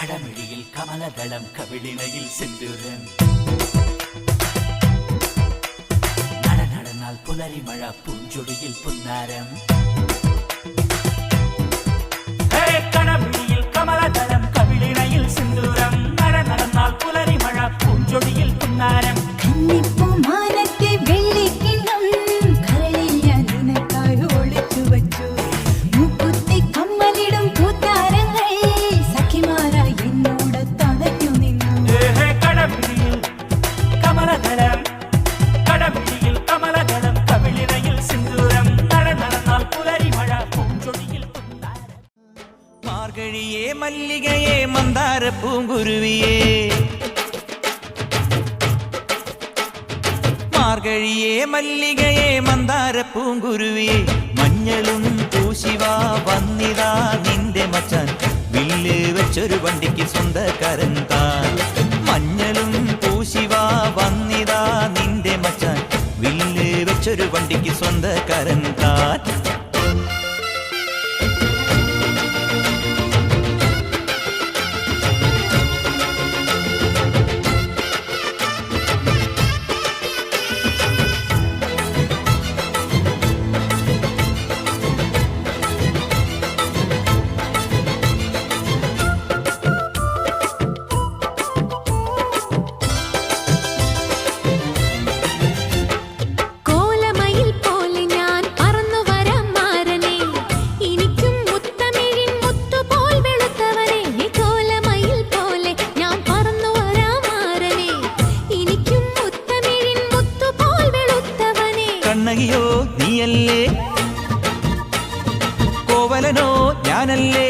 களமிழியில் கமலதளம் கவிழினையில் சென்றுடன் நடனால் புலரி மழா பூஞ்சொடியில் புன்னாரம். മാർഗഴിയേ മല്ലികയെ മന്ദാര പൂങ്കുരുവിയേ മാർഗഴിയേ മല്ലികയെ മന്ദാര പൂങ്കുരുവിയെ മഞ്ഞളും പൂശിവാ വന്നിതാ നിന്റെ മച്ചാൻ വില്ല് വെച്ചൊരു വണ്ടിക്ക് സ്വന്തക്കാരൻ താൻ മഞ്ഞളും പൂശിവാ വന്നിതാ നിന്റെ മച്ചാൻ വില്ല് വെച്ചൊരു വണ്ടിക്ക് സ്വന്തക്കാരൻ താൻ നീയല്ലേ കോവലനോ ഞാനല്ലേ?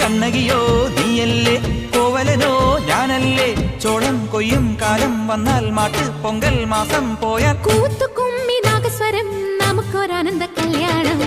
കണ്ണകിയോ നീയല്ലേ? കോവലനോ ഞാനല്ലേ? ചോളം കൊയ്യും കാലം വന്നാൽ മാട്ട് പൊങ്കൽ മാസം പോയാൽ കൂത്തുകുമ്മി നാഗസ്വരം നമുക്കൊരാനന്ദ കല്യാണം.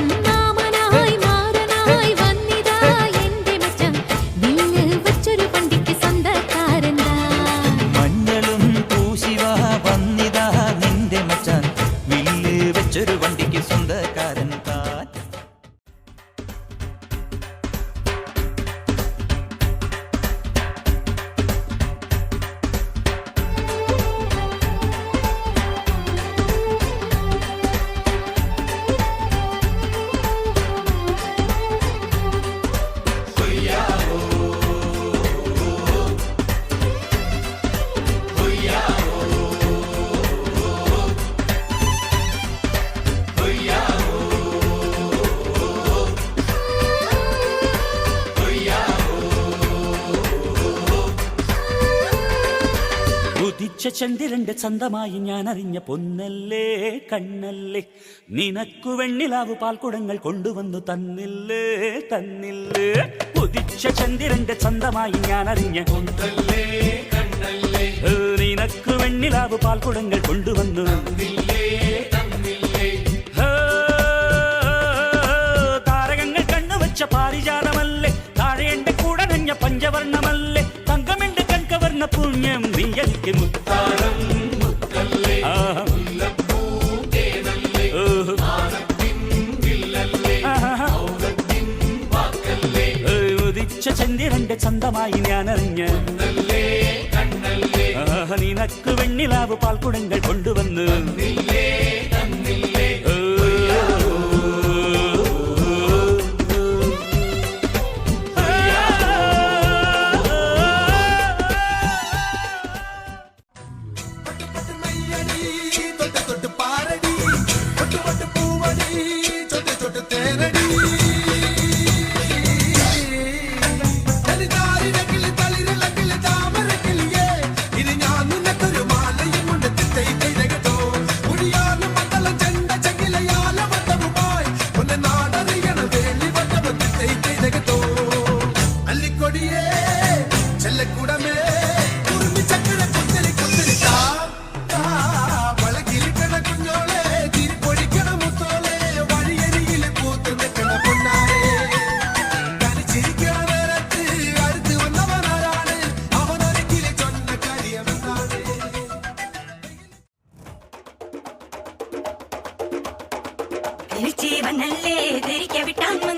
ഉദിച്ച ചന്ദ്രന്റെ ചന്തമായി ഞാൻ അറിഞ്ഞ പൊന്നല്ലേ കണ്ണല്ലേ. നിനക്കു വെണ്ണിലാവ് പാൽക്കുടങ്ങൾ കൊണ്ടുവന്നു തന്നില്ലേ തന്നില്ലേ. ഉദിച്ച ചന്ദ്രന്റെ ചന്തമായി ഞാൻ അറിഞ്ഞ പൊന്നല്ലേ കണ്ണല്ലേ നിനക്കു വെണ്ണിലാവ് പാൽക്കുടങ്ങൾ കൊണ്ടുവന്നു ഹേ, താരകങ്ങൾ കണ്ണുവച്ച പാരിജാതമല്ലേ. താഴെ എന്റെ കൂടെ നഞ്ഞ പഞ്ചവർണമല്ലേ. തങ്കമെന്റെ കൺകവർണ പുണ്യം എനിക്ക് മുത്താരം ഉദിച്ച ചന്ദ്രന്റെ ചന്തമായി ഞാൻ അറിഞ്ഞ നിനക്ക് വെണ്ണിലാവ് പാൽക്കുടങ്ങൾ കൊണ്ടുവന്ന്. இவன் நல்லே தெரிக்க விட்டான்.